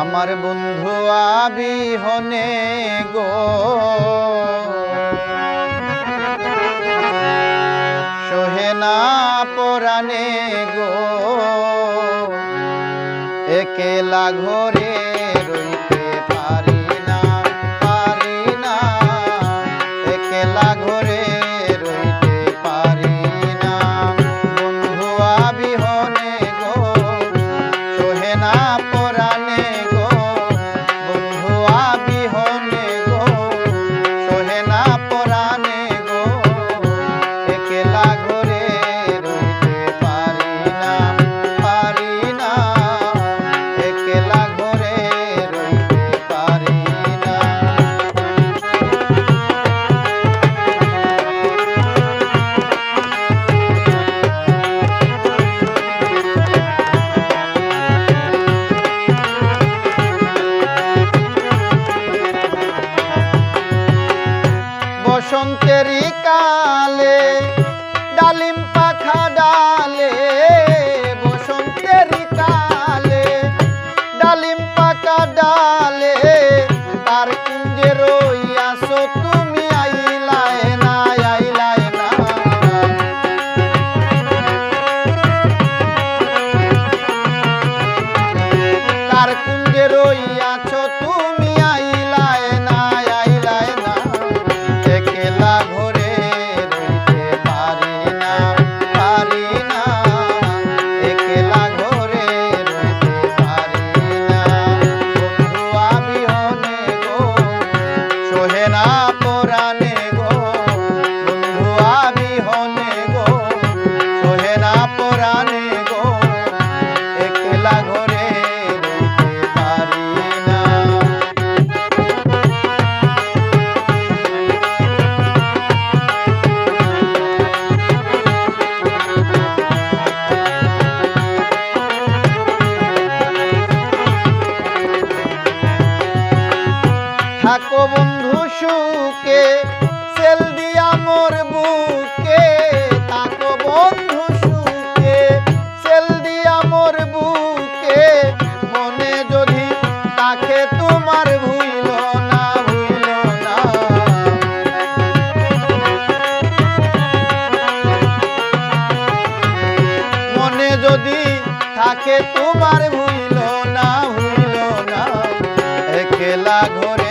আমার বন্ধু আবিহনে গো। সোহেনা পরানে গো। একেলা লাঘরে ডালে, ডালিম পাখা ডালে, বসন্তের কালে ডালিম পাখা ডালে, তার কুঞ্জে রইয়াছ তুমি আইলায় না আইলায় না। তার কুঞ্জে রইয়াছ থাকো বন্ধু সুখে, সেল দিয়া মোর বুকে। থাকো বন্ধু সুখে, সেল দিয়া মোর বুকে। মনে যদি তাকে তোমার ভুল না ভুল না। মনে যদি থাকে তোমার ভুল না ভুল না। একেলা ঘরে